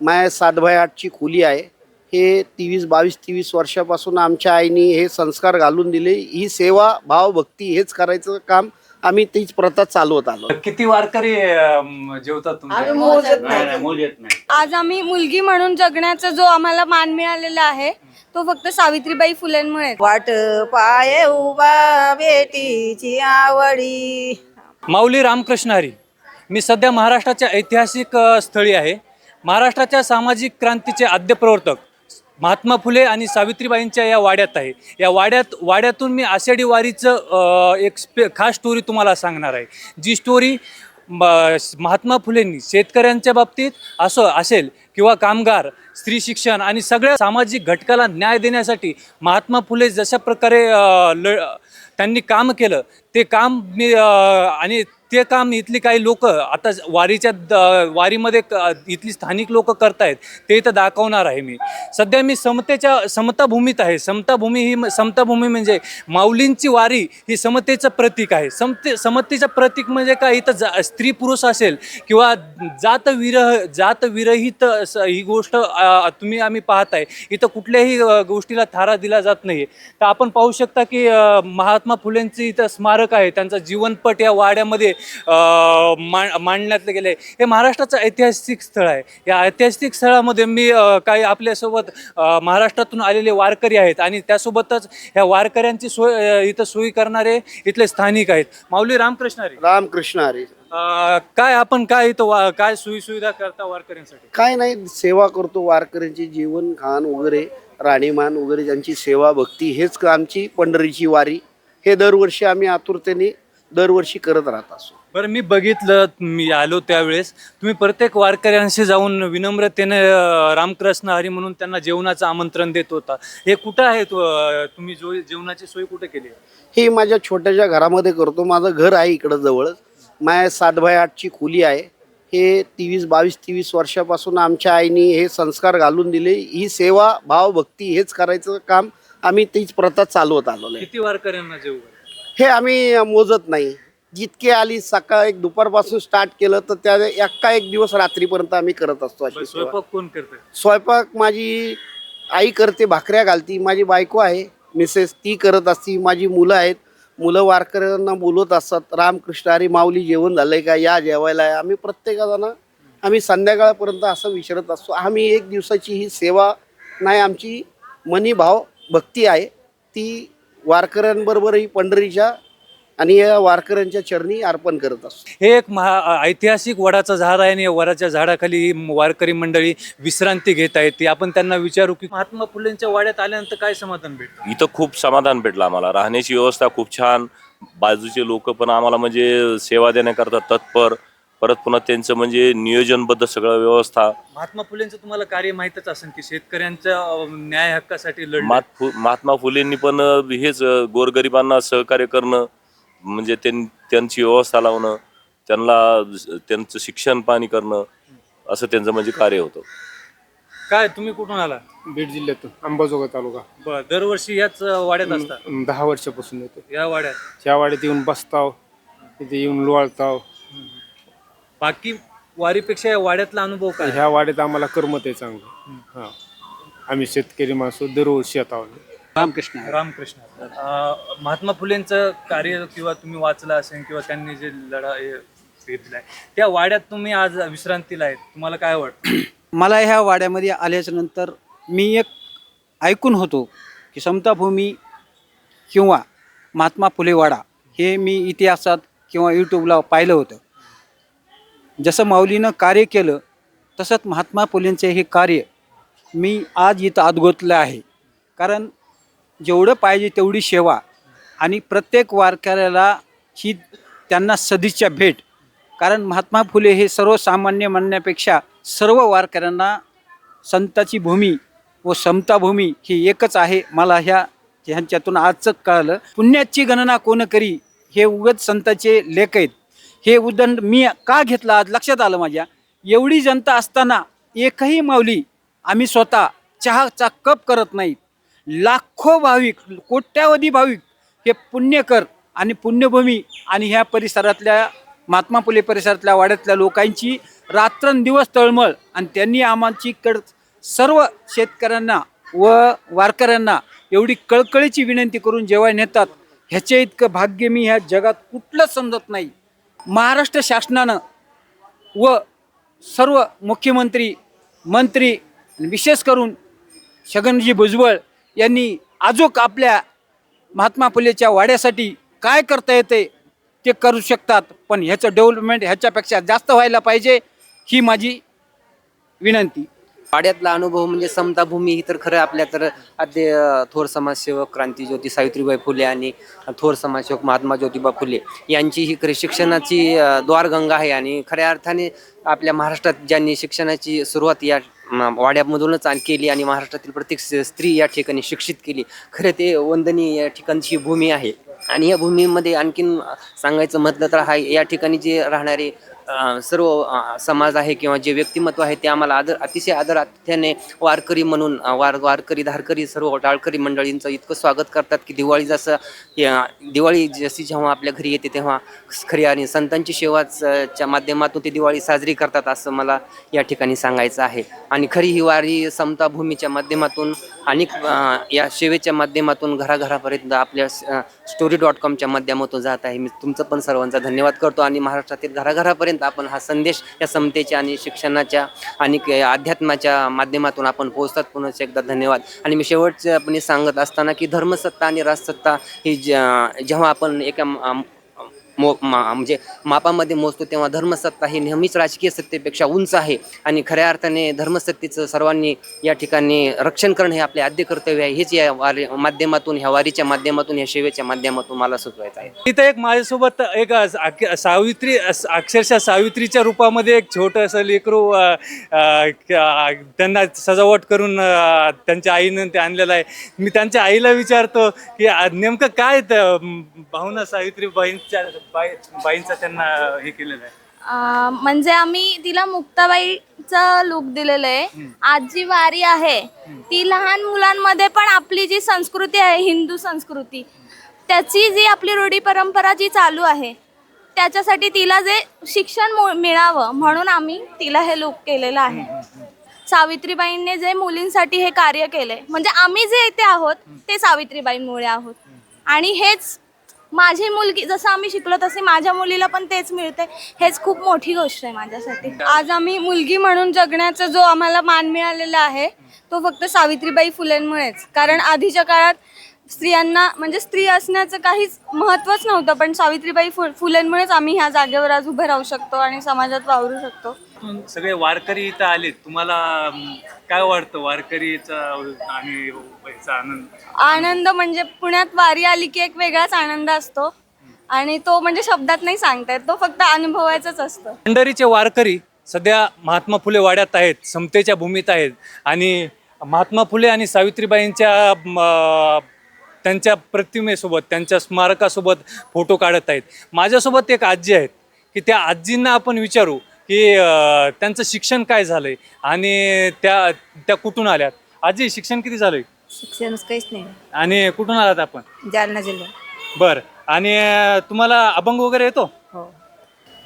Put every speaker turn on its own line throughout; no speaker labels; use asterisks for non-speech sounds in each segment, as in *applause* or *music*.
माय सात बाय आठची खोली आहे. हे तेवीस बावीस तेवीस वर्षापासून आमच्या आईने हे संस्कार घालून दिले. ही सेवा भाव भक्ती हेच करायचं काम आम्ही तीच प्रथा चालवत आलो.
किती वारकरी अं, जेवतात तुमच्या
नाही, नाही, मूल येत नाही.
आज आम्ही मुलगी म्हणून जगण्याचा जो आम्हाला मान मिळालेला आहे तो फक्त सावित्रीबाई फुलेंमुळे.
वाट पाय उभा बेटीची आवडी.
माऊली रामकृष्ण हरी मी सध्या महाराष्ट्राच्या ऐतिहासिक अ, स्थळी आहे. महाराष्ट्राच्या सामाजिक क्रांतीचे आद्यप्रवर्तक महात्मा फुले आणि सावित्रीबाईंच्या या वाड्यात आहे. या वाड्यात वाड्यातून मी आषाढी वारीचं एक स्पे खास स्टोरी तुम्हाला सांगणार आहे. जी स्टोरी म- महात्मा फुलेंनी शेतकऱ्यांच्या बाबतीत असो असेल किंवा कामगार स्त्री शिक्षण आणि सगळ्या सामाजिक घटकाला न्याय देण्यासाठी महात्मा फुले जशा प्रकारे ल त्यांनी काम केलं ते काम मी आणि ते काम इथली काही लोक आता वारीच्या द- वारीमध्ये क- इथली स्थानिक लोक करतायत ते इथं दाखवणार आहे मी. सध्या मी समतेच्या समताभूमीत आहे. समताभूमी ही म- म्हणजे माऊलींची वारी ही समतेचं प्रतीक आहे. समते समतेचं प्रतीक म्हणजे काय? इथं जा स्त्री पुरुष असेल किंवा जात विरह जात विरहित स- ही गोष्ट तुम्ही आम्ही पाहताय. इथं कुठल्याही गोष्टीला थारा दिला जात नाही तर आपण पाहू शकता की महात्मा फुलेंची इथं स्मारक आहे. त्यांचा जीवनपट या वाड्यामध्ये मांड मांडण्यात गेले. हे महाराष्ट्राचं ऐतिहासिक स्थळ आहे. या ऐतिहासिक स्थळामध्ये मी काही आपल्यासोबत महाराष्ट्रातून आलेले वारकरी आहेत आणि त्यासोबतच ह्या वारकऱ्यांची सोय इथं सोयी करणारे इथले स्थानिक आहेत. माऊली रामकृष्ण हरी.
रामकृष्ण हरी.
काय आपण काय इथं वा काय सोयी सुविधा करता वारकऱ्यांसाठी?
काय नाही सेवा करतो वारकऱ्यांची जीवन खान वगैरे राणीमान वगैरे ज्यांची सेवा भक्ती हेच आमची पंढरीची वारी. हे दरवर्षी आम्ही आतुरतेने दरवर्षी करत राहत असतो
बरं मी बघितलं मी आलो त्यावेळेस. तुम्ही प्रत्येक वारकऱ्यांशी जाऊन विनम्रतेने अ, रामकृष्ण हरी म्हणून त्यांना जेवणाचं आमंत्रण देत होता. हे कुठं आहे तो, अ, तुम्ही जो जेवणाची सोय कुठे केली आहे?
हे माझ्या छोट्याशा घरामध्ये करतो. माझं घर आहे इकडं जवळच माय सात बाय आठची खोली आहे. हे तेवीस बावीस तेवीस वर्षापासून आमच्या आईने हे संस्कार घालून दिले. ही सेवा भाव भक्ती हेच करायचं काम आम्ही तीच प्रथा चालवत आलो आहे.
किती वारकऱ्यांना जेवू
हे आम्ही मोजत नाही. जितके आली सकाळ एक दुपारपासून स्टार्ट केलं तर त्या एका एक दिवस रात्रीपर्यंत आम्ही करत असतो अशी सेवा.
स्वयंपाक कोण करतंय?
स्वयंपाक माझी आई करते भाकऱ्या घालती माझी बायको आहे मिसेस ती करत असती माझी मुलं आहेत. मुलं वारकऱ्यांना बोलवत असतात रामकृष्ण हरी माऊली जेवण झालंय का? या जेवायला आहे आम्ही प्रत्येकाजण आम्ही संध्याकाळपर्यंत असं विचारत असतो. आम्ही एक दिवसाची ही सेवा नाही आमची मनी भाव भक्ती आहे. ती वारकऱ्यांबरोबर ही पंढरीच्या आणि या वारकऱ्यांच्या चरणी अर्पण करत असतो.
हे एक महा ऐतिहासिक वडाचं झाड आहे आणि या वडाच्या झाडाखाली ही वारकरी मंडळी विश्रांती घेत आहेत. ती आपण त्यांना विचारू की महात्मा फुलेंच्या वाड्यात आल्यानंतर काय समाधान भेटतं?
इथं खूप समाधान भेटलं आम्हाला. राहण्याची व्यवस्था खूप छान. बाजूचे लोक पण आम्हाला म्हणजे सेवा देण्याकरता तत्पर. परत पुन्हा त्यांचं म्हणजे नियोजनबद्ध सगळं व्यवस्था.
महात्मा फुलेंचं तुम्हाला कार्य माहीतच असेल की शेतकऱ्यांच्या अ, न्याय हक्कासाठी
फु महात्मा फुलेंनी पण अं, हेच अं, गोरगरिबांना सहकार्य करणं म्हणजे त्यां त्यांची व्यवस्था लावणं त्यांना त्यांचं शिक्षण पाणी करणं असं त्यांचं म्हणजे कार्य होतं.
काय तुम्ही कुठून आला?
बीड जिल्ह्यातून अंबाजोगाई तालुका.
बर दरवर्षी याच अ, वाड्यात असतात
अं, दहा वर्षापासून येतो
या वाड्यात?
त्या वाड्यात येऊन बसताव तिथे येऊन लोळताव.
बाकी वारीपेक्षा या वाड्यातला अनुभव काय?
ह्या वाड्यात आम्हाला करमत आहे चांगलं. हा. आम्ही शेतकरी माणसं दरवर्षी येतो
रामकृष्ण.
रामकृष्ण. अ, महात्मा फुलेंचं कार्य किंवा तुम्ही वाचलं असेल किंवा त्यांनी जे लढा हे घेतलाय त्या वाड्यात तुम्ही आज विश्रांतीला आहेत. तुम्हाला काय वाटतं? *clears throat*
मला ह्या वाड्यामध्ये आल्याच्यानंतर मी एक ऐकून होतो की समताभूमी किंवा महात्मा फुले वाडा हे मी इतिहासात किंवा यूट्यूबला पाहिलं होतं. जसं माऊलीनं कार्य केलं तसंच महात्मा फुलेंचे हे कार्य मी आज इथं आदगोतलं आहे. कारण जेवढं पाहिजे तेवढी सेवा आणि प्रत्येक वारकऱ्याला ही त्यांना सदिच्छा भेट. कारण महात्मा फुले हे सर्वसामान्य म्हणण्यापेक्षा सर्व वारकऱ्यांना संताची भूमी व समता भूमी ही एकच आहे मला ह्या ह्यांच्यातून आजचं कळलं. पुण्याची गणना कोण करी हे उगत संताचे लेख आहेत. हे उदंड मी का घेतलं आज लक्षात आलं माझ्या? एवढी जनता असताना एकही माऊली आम्ही स्वतः चहाचा कप करत नाहीत. लाखो भाविक कोट्यावधी भाविक हे पुण्यकर आणि पुण्यभूमी आणि ह्या परिसरातल्या महात्मा फुले परिसरातल्या वाड्यातल्या लोकांची रात्रंदिवस तळमळ आणि त्यांनी आम्हाची कड सर्व शेतकऱ्यांना व वारकऱ्यांना एवढी कळकळीची विनंती करून जेव्हा नेतात ह्याच्या इतकं भाग्य मी ह्या जगात कुठलंच समजत नाही. महाराष्ट्र शासनानं व सर्व मुख्यमंत्री मंत्री विशेष करून छगनजी भुजबळ यांनी आजूक आपल्या महात्मा फुलेच्या वाड्यासाठी काय करता येते ते करू शकतात. पण ह्याचं डेव्हलपमेंट ह्याच्यापेक्षा जास्त व्हायला पाहिजे ही माझी विनंती.
वाड्यातला अनुभव म्हणजे समता भूमी ही तर खरं आपल्या तर आद्य थोर समाजसेवक क्रांतीज्योती सावित्रीबाई फुले आणि थोर समाजसेवक महात्मा ज्योतिबा फुले यांची ही खरी शिक्षणाची द्वारगंगा आहे. आणि खऱ्या अर्थाने आपल्या महाराष्ट्रात ज्यांनी शिक्षणाची सुरुवात या वाड्यामधूनच केली आणि महाराष्ट्रातील प्रत्येक स्त्री या ठिकाणी शिक्षित केली खरं ते वंदनीय या ठिकाणची भूमी आहे. आणि या भूमीमध्ये आणखीन सांगायचं म्हटलं तर हा या ठिकाणी जे राहणारे अ, सर्व अ, समाज आहे किंवा जे व्यक्तिमत्व आहे ते आम्हाला आदर अतिशय आदर आतिथ्याने वारकरी म्हणून अ, वार वारकरी धारकरी सर्व टाळकरी मंडळींचं इतकं स्वागत करतात की दिवाळी जसं या- दिवाळी जशी जेव्हा आपल्या घरी येते तेव्हा खरी आणि संतांची सेवाच अ, च्या माध्यमातून ते दिवाळी साजरी करतात असं मला या ठिकाणी सांगायचं आहे. आणि खरी ही वारी समता भूमीच्या माध्यमातून अनेक अ, या सेवेच्या माध्यमातून घराघरापर्यंत आपल्या स्टोरी डॉट कॉमच्या माध्यमातून जात आहे. मी तुमचं पण सर्वांचा धन्यवाद करतो आणि महाराष्ट्रातील घराघरापर्यंत आपण हा संदेश या समतेच्या आणि शिक्षणाच्या आणि अध्यात्माच्या माध्यमातून आपण पोहोचतात. पुन्हा एकदा धन्यवाद. आणि मी शेवटच्यापणे सांगत असताना की धर्मसत्ता आणि राजसत्ता ही जेव्हा आपण एका मो मा म्हणजे मापामध्ये मोजतो तेव्हा धर्मसत्ता ही नेहमीच राजकीय सत्तेपेक्षा उंच आहे आणि खऱ्या अर्थाने धर्मसत्तेचं सर्वांनी या ठिकाणी रक्षण करणं हे आपले आद्य कर्तव्य आहे. हेच या वारी माध्यमातून ह्या वारीच्या माध्यमातून या सेवेच्या माध्यमातून मला सुचवायचं आहे.
तिथं एक माझ्यासोबत एक सावित्री अक्षरशः सावित्रीच्या रूपामध्ये एक छोटंसं लेकरू त्यांना सजावट करून त्यांच्या आईनं ते आणलेलं आहे. मी त्यांच्या आईला विचारतो की नेमकं काय भावना सावित्रीबाईंच्या बाई बाईंचा त्यांना हे केलेलं आहे.
अं, म्हणजे आम्ही तिला मुक्ताबाईचा लुक दिलेलं आहे. आज जी वारी आहे. ती लहान मुलांमध्ये पण आपली जी संस्कृती आहे हिंदू संस्कृती त्याची जी आपली रूढी परंपरा जी चालू आहे त्याच्यासाठी तिला जे शिक्षण मु- मिळावं म्हणून आम्ही तिला हे लुक केलेलं आहे. सावित्रीबाईंनी जे मुलींसाठी हे कार्य केले म्हणजे आम्ही जे इथे आहोत ते सावित्रीबाईंमुळे आहोत. आणि हेच माझी मुलगी जसं आम्ही शिकलो तसे माझ्या मुलीला पण तेच मिळते हेच खूप मोठी गोष्ट आहे माझ्यासाठी. आज आम्ही मुलगी म्हणून जगण्याचा जो आम्हाला मान मिळालेला आहे तो फक्त सावित्रीबाई फुलेंमुळेच. कारण आधीच्या काळात स्त्रियांना म्हणजे स्त्री असण्याचं काहीच महत्त्वच नव्हतं पण सावित्रीबाई फु फुलेंमुळेच आम्ही ह्या जागेवर आज उभे राहू शकतो आणि समाजात वावरू शकतो.
सगळे वारकरी इथं आले तुम्हाला काय वाटतं वारकरीचा आणि याचा आनंद?
आनंद म्हणजे पुण्यात वारी आली की एक वेगळाच आनंद असतो. आणि तो म्हणजे शब्दात नाही सांगता येत. तो फक्त अनुभवायचाच असतो.
पंढरीचे वारकरी सध्या महात्मा फुले वाड्यात आहेत समतेच्या भूमीत आहेत. आणि महात्मा फुले आणि सावित्रीबाईंच्या त्यांच्या प्रतिमेसोबत त्यांच्या स्मारकासोबत फोटो काढत आहेत. माझ्यासोबत एक आजी आहेत. की त्या आजींना आपण विचारू की त्यांचं शिक्षण काय झालंय? आणि त्या त्या कुठून आल्यात? आजी शिक्षण किती झालंय?
शिक्षण काहीच नाही.
आणि कुठून आलात आपण?
जालना जिल्हा
बरं. आणि तुम्हाला अभंग वगैरे येतो?
हो.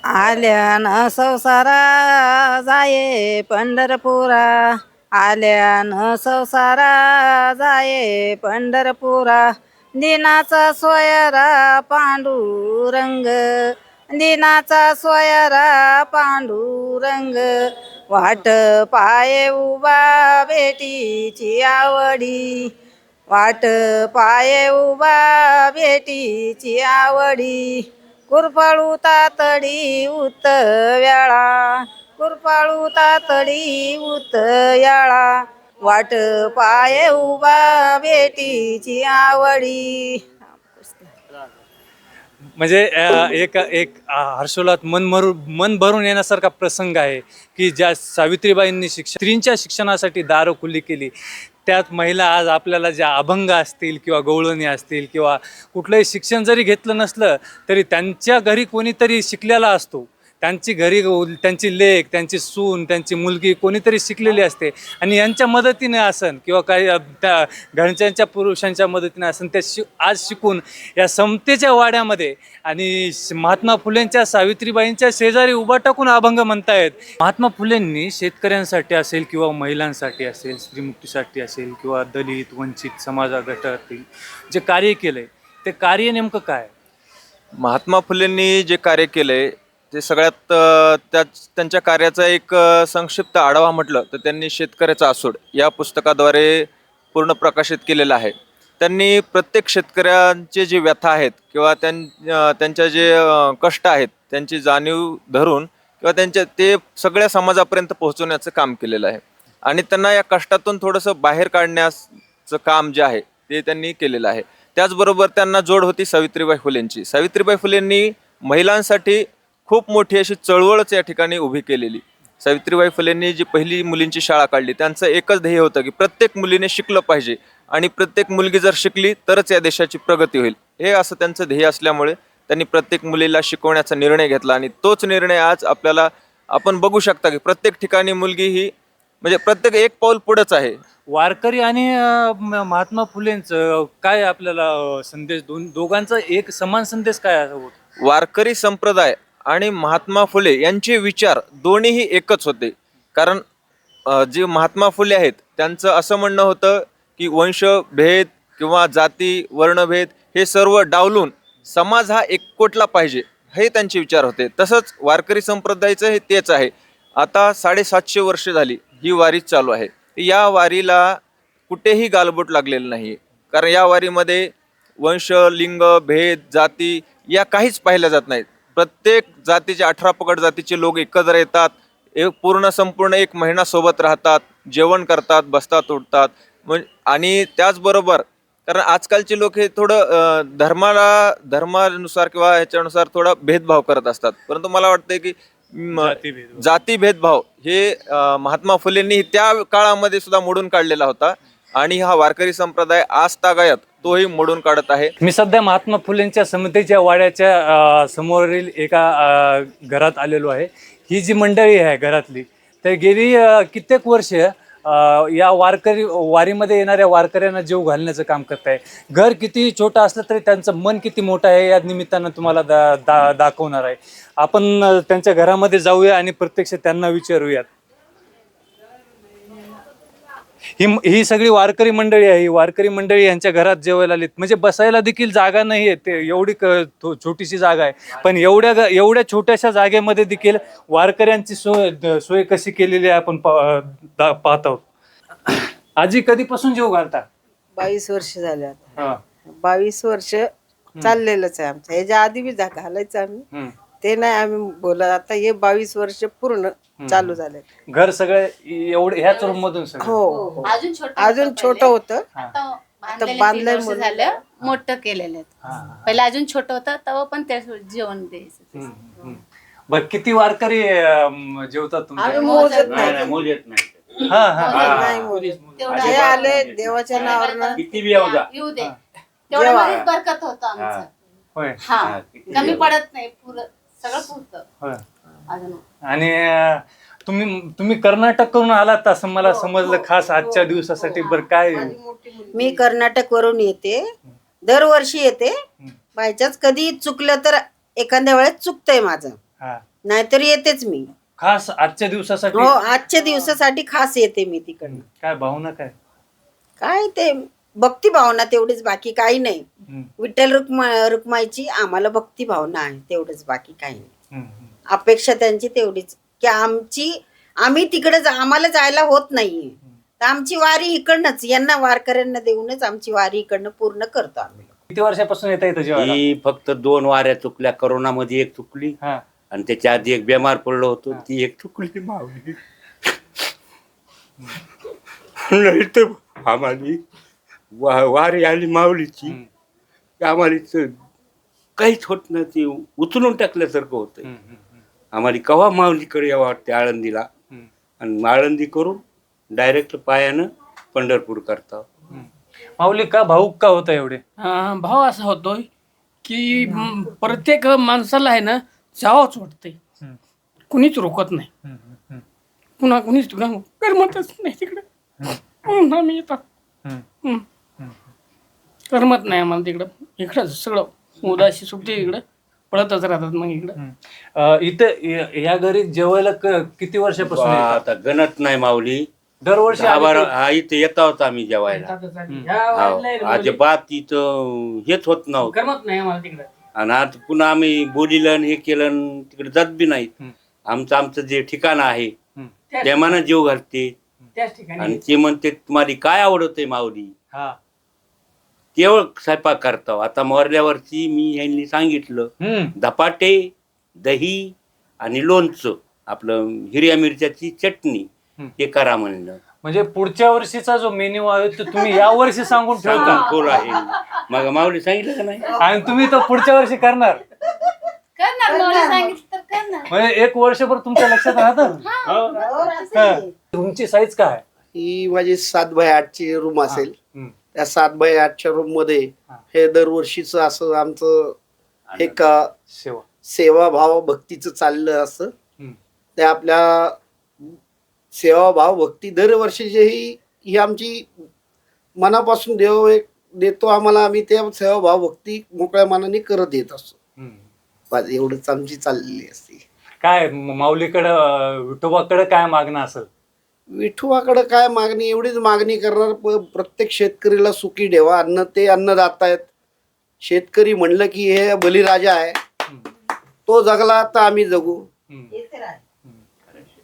आल्यान संसारा जाये पंढरपुरा. आल्यान संसारा जाये पंढरपुरा. दिनाचा सोयरा पांडुरंग. दिनाचा सोयरा पांडुरंग वाट पाये उभा भेटीची आवडी. वाट पाये उभा भेटीची आवडी. कुरपाळू तातडी उत व्याळा कुरपाळू तातडी उत याळा. वाट पाये उभा भेटीची आवडी.
म्हणजे एक एक हर्षोलात हर्षोल्लास मन भरून मन भरून येण्यासारखा प्रसंग आहे की ज्या सावित्रीबाईंनी शिक्षण स्त्रींच्या शिक्षणासाठी दारं खुली केली. त्यात महिला आज आपल्याला ज्या अभंग असतील किंवा गवळणी असतील किंवा कुठलंही शिक्षण जरी घेतलं नसलं तरी त्यांच्या घरी कोणीतरी शिकलेला असतो. त्यांची घरी त्यांची लेख त्यांची सून त्यांची मुलगी कोणीतरी शिकलेली असते. आणि यांच्या मदतीने असन किंवा काही त्या घरच्यांच्या पुरुषांच्या मदतीने असन त्या शि आज शिकून या समतेच्या वाड्यामध्ये आणि महात्मा फुलेंच्या सावित्रीबाईंच्या शेजारी उभा टाकून अभंग म्हणतायत. महात्मा फुलेंनी शेतकऱ्यांसाठी असेल किंवा महिलांसाठी असेल स्त्रीमुक्तीसाठी असेल किंवा दलित वंचित समाजा गटातील जे कार्य केलंय ते कार्य नेमकं काय?
महात्मा फुलेंनी जे कार्य केलंय ते सगळ्यात त्याच त्या त्यांच्या कार्याचा एक संक्षिप्त आढावा म्हटलं तर त्यांनी शेतकऱ्याचा आसूड या पुस्तकाद्वारे पूर्ण प्रकाशित केलेलं आहे. त्यांनी प्रत्येक शेतकऱ्यांचे जे व्यथा आहेत किंवा त्यां त्यांच्या जे कष्ट आहेत त्यांची जाणीव धरून किंवा त्यांच्या ते सगळ्या समाजापर्यंत पोहोचवण्याचं काम केलेलं आहे. आणि त्यांना या कष्टातून थोडंसं बाहेर काढण्याचं काम जे आहे ते त्यांनी केलेलं आहे. त्याचबरोबर त्यांना जोड होती सावित्रीबाई फुलेंची. सावित्रीबाई फुलेंनी महिलांसाठी खूप मोठी अशी चळवळच या ठिकाणी उभी केलेली. सावित्रीबाई फुलेंनी जी पहिली मुलींची शाळा काढली त्यांचं एकच ध्येय होतं की प्रत्येक मुलीने शिकलं पाहिजे. आणि प्रत्येक मुलगी जर शिकली तरच या देशाची प्रगती होईल. हे असं त्यांचं ध्येय असल्यामुळे त्यांनी प्रत्येक मुलीला शिकवण्याचा निर्णय घेतला. आणि तोच निर्णय आज आपल्याला आपण बघू शकता की प्रत्येक ठिकाणी मुलगी ही म्हणजे प्रत्येक एक पाऊल पुढंच आहे.
वारकरी आणि महात्मा फुलेंचं काय आपल्याला संदेश दोन दोघांचा एक समान संदेश काय
वारकरी संप्रदाय आणि महात्मा फुले यांचे विचार दोन्हीही एकच होते. कारण जे महात्मा फुले आहेत त्यांचं असं म्हणणं होतं की वंशभेद किंवा जाती वर्णभेद हे सर्व डावलून समाज हा एककोटला पाहिजे हे त्यांचे विचार होते. तसंच वारकरी संप्रदायाचं हे तेच आहे. आता साडेसातशे वर्ष झाली ही वारी चालू आहे. या वारीला कुठेही गालबोट लागलेलं नाही कारण या वारीमध्ये वंश लिंग भेद जाती या काहीच पाहिल्या जात नाहीत. प्रत्येक जातीचे अठरा पगड जातीचे लोक एकत्र येतात. एक पूर्ण संपूर्ण एक महिना सोबत राहतात जेवण करतात बसतात उठतात म्हण आणि त्याचबरोबर कारण आजकालचे लोक हे थोडं धर्माला धर्मानुसार किंवा ह्याच्यानुसार थोडा भेदभाव करत असतात. परंतु मला वाटतंय की. जाती भेदभाव हे महात्मा फुलेंनी त्या काळामध्ये सुद्धा मोडून काढलेला होता. आणि हा वारकरी संप्रदाय आज तागायत तोही मोडून काढत आहे.
मी सध्या महात्मा फुलेंच्या समितीच्या वाड्याच्या समोरील एका घरात आलेलो आहे. ही जी मंडळी आहे घरातली तर गेली कित्येक वर्ष या वारकरी वारीमध्ये येणाऱ्या वारकऱ्यांना जीव घालण्याचं काम करत आहे. घर किती छोटं असलं तरी त्यांचं मन किती मोठं आहे या निमित्तानं तुम्हाला दा, दा दाखवणार आहे. आपण त्यांच्या घरामध्ये जाऊया आणि प्रत्यक्ष त्यांना विचारूयात. ही ही सगळी वारकरी मंडळी आहे. ही वारकरी मंडळी यांच्या घरात जेवायला आलीत. म्हणजे बसायला देखील जागा नाही आहे. ते एवढी छोटीशी जागा आहे. पण एवढ्या एवढ्या छोट्याशा जागेमध्ये देखील वारकऱ्यांची सोय सोय कशी केलेली आहे आपण पाहत आहोत. आजी कधीपासून जेव घालता?
बावीस वर्ष झाले आता. बावीस वर्ष चाललेलंच आहे आमचं. ह्याच्या आधी बी घालायचं आम्ही. ते नाही आम्ही बोलत. आता हे बावीस वर्ष पूर्ण चालू झाले.
घर सगळं एवढे ह्याच रूम मधून सगळं?
हो हो
अजून छोट
अजून छोट होतं.
आता
बांधलंय म्हणून.
झालं मोठं केलेलं आहे पहिलं अजून छोटं होतं तेव्हा पण त्या जेवण द्यायचं.
हम्म, हम्म. बरं किती वारकरी अं, जेवतात तुमच्या?
मोजत नाही.
हा हा.
नाही मोजत
तेवढं
जे आले देवाच्या नावानं
येऊ दे. तेवढं मध्येच बरकत होतं आमचं.
होय.
हा. कमी पडत नाही पुरं. सगळं पुरतं.
होय.
अजून.
आणि अं, तुम्ही तुम्ही कर्नाटक करून आलात असं मला समजलं खास आजच्या दिवसासाठी बरं काय
मी कर्नाटक वरून येते. दरवर्षी येते. बायचाच कधी चुकलं तर एखाद्या वेळेस चुकतंय माझं.
हा.
नाहीतर येतेच मी.
खास आजच्या दिवसासाठी?
हो आजच्या दिवसासाठी खास येते मी तिकडनं.
काय भावना काय?
काय ते भक्ती भावना तेवढीच बाकी काही नाही. विठ्ठल रुक्मा रुक्माईची आम्हाला भक्ती भावना आहे तेवढंच बाकी काही नाही. अपेक्षा त्यांची तेवढीच. की आमची आम्ही तिकडे जा- आम्हाला जायला होत नाहीये. तर आमची वारी इकडनंच यांना वारकऱ्यांना देऊनच आमची वारी इकडनं पूर्ण करतो आम्ही.
किती वर्षापासून येता येतं जेवायला?
ही फक्त दोन वाऱ्या चुकल्या करोनामध्ये एक चुकली.
हा.
आणि त्याच्या आधी एक बेमार पडलो होतो ती एक चुकली मावली नाही तर आम्हाला वा वारी आली माऊलीची आम्हाला इथं काहीच होत नाही ते उचलून टाकल्यासारखं होतं आम्हाला कवा माऊलीकडे यावं वाटते आळंदीला? आणि आळंदी करून डायरेक्ट पायानं पंढरपूर करता.
माऊली का भाऊक का होता एवढे?
हा, भाव असा होतोय की प्रत्येक माणसाला आहे ना जावंच वाटतंय. कुणीच रोखत नाही. पुन्हा कुणीच तुला करमतच नाही तिकडे. आम्ही येतात. करमत नाही आम्हाला तिकडं. इकडं सगळं उदासी सुटते इकडं. पळतच राहतात मग इकडं.
अ, इथं य- या घरी जेवायला क- किती वर्षापासून येतात?
आता गणत नाही माऊली.
दरवर्षी
दहा
आले
बारा
तर-
हा इथे येत आहोत आम्ही जेवायला.
ह्या. वाडीला आहे ना मुली.
अजिबात इथं हेच होत नव्हतं.
करमत नाही आम्हाला तिकडं.
आणि आता पुन्हा आम्ही बोलिलं आणि हे केलं आणि तिकडे जात बी नाहीत. आमचं आमचं जे ठिकाण आहे
त्याच-
त्या मनात जीव घालते.
त्याच ठिकाणी
आणि ते म्हणते तुम्हाला काय आवडत आहे माऊली?
हा.
केवळ स्वयंपाक करतो. आता मोरल्यावरची मी यांनी सांगितलं. धपाटे दही आणि लोणचं आपलं हिरव्या मिरच्याची चटणी हे करा म्हणलं.
म्हणजे पुढच्या वर्षीचा जो मेन्यू आहे तो तुम्ही या वर्षी सांगून ठेवता.
सांगून आहे. मग माऊली सांगितलं का नाही?
आणि तुम्ही तो पुढच्या वर्षी करणार.
करणार माऊली सांगितलं तर करणार.
म्हणजे एक वर्षभर तुमच्या लक्षात राहतं? तुमची साईज काय?
ही माझी सात बाय आठची रूम असेल. त्या सात बाय आठच्या रूममध्ये हे. दरवर्षीच असं आमचं एक अ,
सेवा.
सेवा भाव भक्तीचं चाललं असं. ते आपल्या सेवा भाव भक्ती दरवर्षीची ही ही आमची मनापासून देव एक देतो आम्हाला आम्ही त्या सेवा भाव भक्ती मोकळ्या मनाने करत येत असतो. एवढंच आमची चाललेली असते.
काय माऊलीकडं विठोबाकडं काय मागणं असेल?
विठुवाकडे काय मागणी? एवढीच मागणी करणार प- प्रत्येक शेतकरीला सुखी ठेवा. अन्न ते अन्नदाता आहेत शेतकरी म्हणलं की हे बलिराजा आहे. तो जगला तर आम्ही जगू.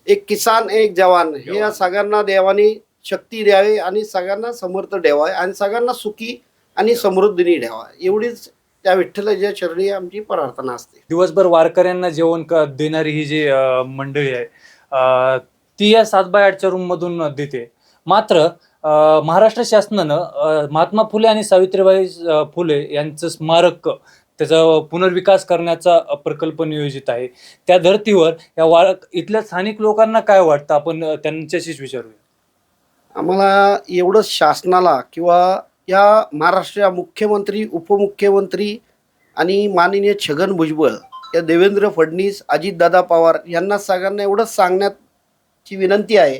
एक किसान एक जवान. हे या सगळ्यांना देवाने शक्ती द्यावी आणि सगळ्यांना समर्थ ठेवावे आणि सगळ्यांना सुखी आणि समृद्धीने ठेवा एवढीच त्या विठ्ठलाच्या चरणी आमची प्रार्थना असते.
दिवसभर वारकऱ्यांना जेवण देणारी ही जी मंडळी आहे ती या सात बाय आठच्या रूममधून देते. मात्र महाराष्ट्र शासनानं महात्मा फुले आणि सावित्रीबाई फुले यांचं स्मारक त्याचा पुनर्विकास करण्याचा प्रकल्प नियोजित आहे. त्या धर्तीवर या वा इथल्या स्थानिक लोकांना काय वाटतं? आपण त्यांच्याशीच विचारूया.
आम्हाला एवढं शासनाला किंवा या महाराष्ट्र मुख्यमंत्री उपमुख्यमंत्री आणि माननीय छगन भुजबळ या देवेंद्र फडणवीस अजितदादा पवार यांना सगळ्यांना एवढंच सांगण्याची विनंती आहे.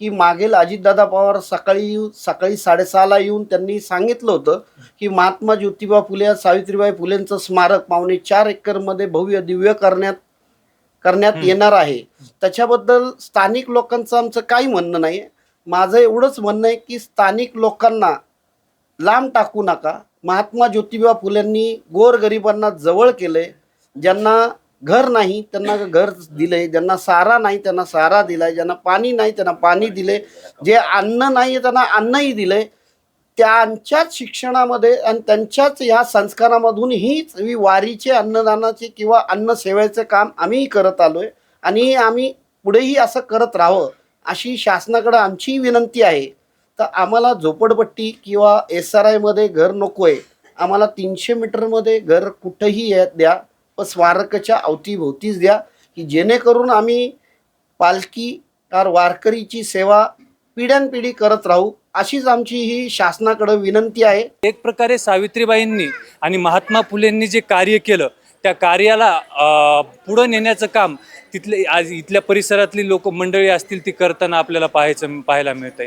की मागेल अजितदादा पवार सकाळी सकाळी साडेसहाला येऊन त्यांनी सांगितलं होतं की महात्मा ज्योतिबा फुले सावित्रीबाई फुलेंचं स्मारक पावणे चार एकरमध्ये भव्य दिव्य करण्यात करण्यात येणार आहे. त्याच्याबद्दल स्थानिक लोकांचं आमचं काही म्हणणं नाही. माझं एवढंच म्हणणं आहे की स्थानिक लोकांना लांब टाकू नका. महात्मा ज्योतिबा फुलेंनी गोरगरिबांना जवळ केलंय. ज्यांना घर नाही त्यांना घर दिलंय ज्यांना सारा नाही त्यांना सारा दिलाय ज्यांना पाणी नाही त्यांना पाणी दिले जे अन्न नाही त्यांना अन्नही दिलंय. त्यांच्याच शिक्षणामध्ये आणि त्यांच्याच ह्या संस्कारामधून हीच ही वारीचे अन्नदानाचे किंवा अन्नसेवेचं काम आम्ही करत आलोय. आणि आम्ही पुढेही असं करत राहावं अशी शासनाकडे आमची विनंती आहे. तर आम्हाला झोपडपट्टी किंवा एस आर आयमध्ये घर नको आहे आम्हाला तीनशे मीटरमध्ये घर कुठंही द्या. पण स्मारकाच्या अवतीभोवतीच द्या की जेणेकरून आम्ही पालखी तर वारकरीची सेवा पिढ्यानपिढी करत राहू अशीच आमची ही शासनाकडे विनंती आहे.
एक प्रकारे सावित्रीबाईंनी आणि महात्मा फुलेंनी जे कार्य केलं त्या कार्याला पुढं नेण्याचं काम तिथले आज इथल्या परिसरातली लोक मंडळी असतील ती करताना आपल्याला पाहायचं पाहायला मिळत आहे